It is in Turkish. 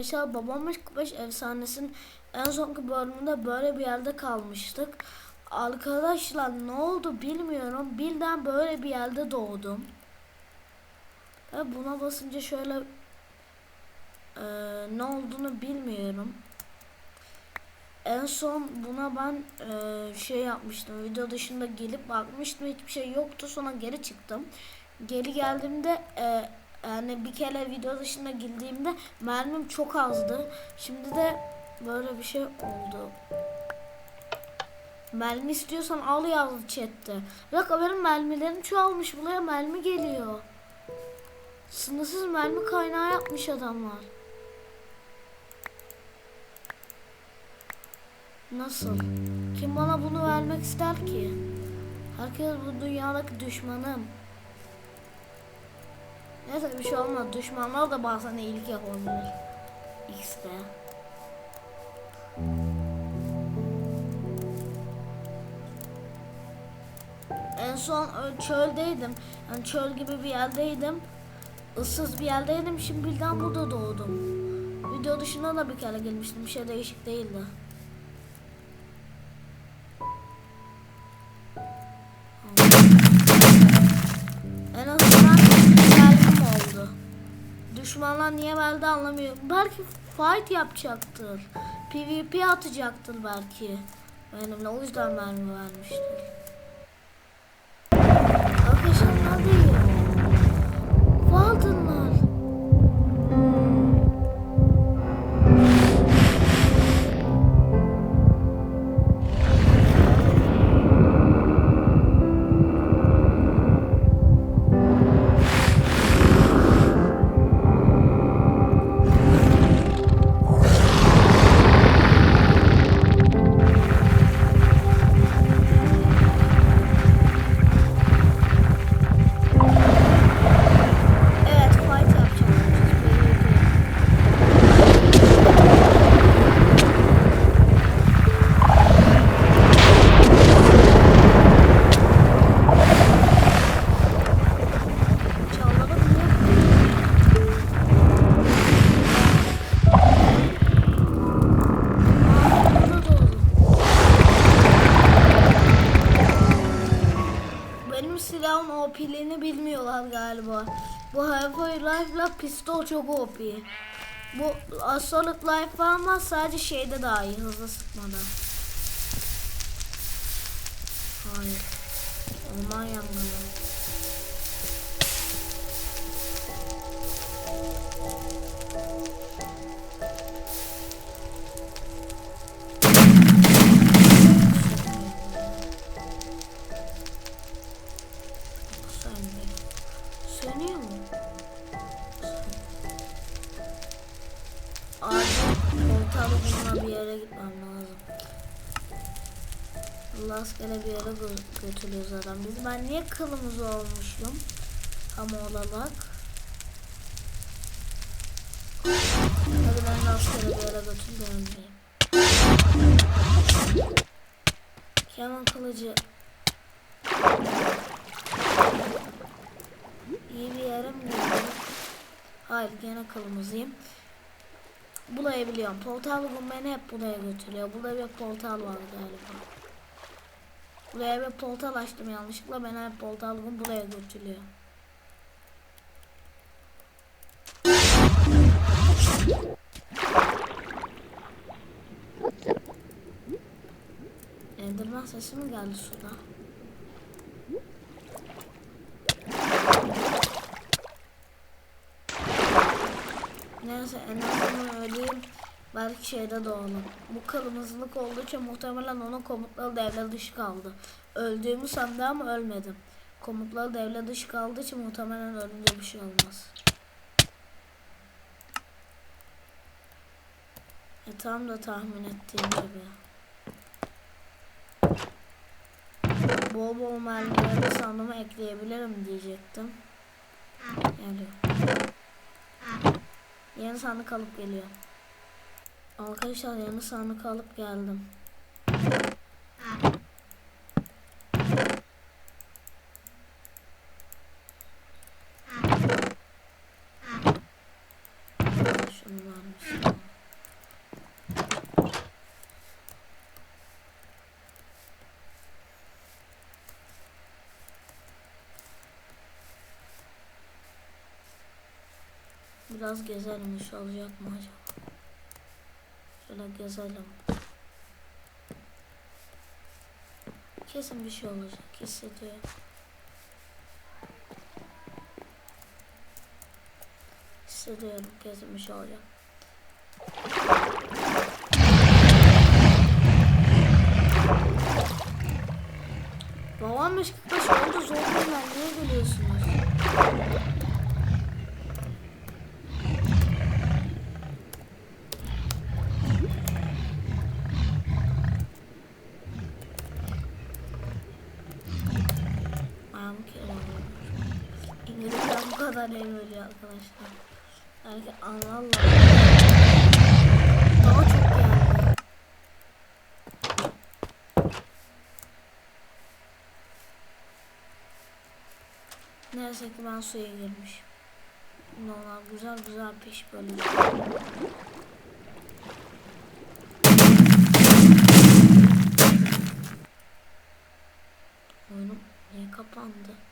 Arkadaşlar babamın 45 efsanesinin en sonki bölümünde böyle bir yerde kalmıştık. Arkadaşlar ne oldu bilmiyorum. Birden böyle bir yerde doğdum. Ve buna basınca şöyle eee, ne olduğunu bilmiyorum. En son buna ben eee, şey yapmıştım. Video dışında gelip bakmıştım. Hiçbir şey yoktu. Sonra geri çıktım. Geri geldiğimde eee, yani bir kere video dışında girdiğimde mermim çok azdı. Şimdi de böyle bir şey oldu. Mermi istiyorsan al yazdı chatte. Dakika benim mermilerim çoğalmış. Buraya mermi geliyor. Sınırsız mermi kaynağı yapmış adamlar. Nasıl? Kim bana bunu vermek ister ki? Herkes bu dünyadaki düşmanım. Neyse bir şey olmaz. Düşmanlar da bazen iyilik yapabilir. X'de. En son ö- çöldeydim. Yani çöl gibi bir yerdeydim. Issız bir yerdeydim. Şimdi birden burada doğdum. Video dışında da bir kere gelmiştim. Bir şey değişik değildi. Düşmanlar niye verdi anlamıyorum. Belki fight yapacaktır. PvP atacaktır belki. Benimle o yüzden mermi vermiştir. Silahın OP'liğini bilmiyorlar galiba. Bu Half-Life Life'la pistol çok OP. Bu Assault Life var sadece şeyde daha iyi hızlı sıkmada. Hayır. Orman yangını. Bununla bir yere gitmem lazım. Rastgele bir yere gö- götürüyoruz adam. Biz ben niye kılımız olmuşum? Tam olarak. Hadi ben rastgele bir yere götür görmeyeyim. Kemal kılıcı İyi bir yere mi? Hayır gene kırmızıyım. Bulayabiliyorum. Portal bugün beni hep buraya götürüyor. Burada bir portal var galiba. Buraya bir portal açtım yanlışlıkla beni hep portal bugün buraya götürüyor. Enderman sesi mi geldi suda? Neyse en azından öleyim. Belki şeyde doğalım. Bu kırmızılık olduğu için muhtemelen onun komutları devre dışı kaldı. Öldüğümü sandı ama ölmedim. Komutları devre dışı kaldığı için muhtemelen ölünce bir şey olmaz. E tam da tahmin ettiğim gibi. Bol bol mermileri sandıma ekleyebilirim diyecektim. Geliyor. Yeni sandık alıp geliyor. Arkadaşlar yeni sandık alıp geldim. Biraz gezelim iş olacak mı acaba? Şöyle gezelim. Kesin bir şey olacak hissediyorum. Hissediyorum kesin bir şey olacak. Babam 45 oldu zorluyorlar niye gülüyorsunuz? kadar ev veriyor arkadaşlar. Yani Allah Allah. Daha çok yani. Neyse ki ben suya girmişim. Normal güzel güzel piş böyle. Oyunum niye kapandı?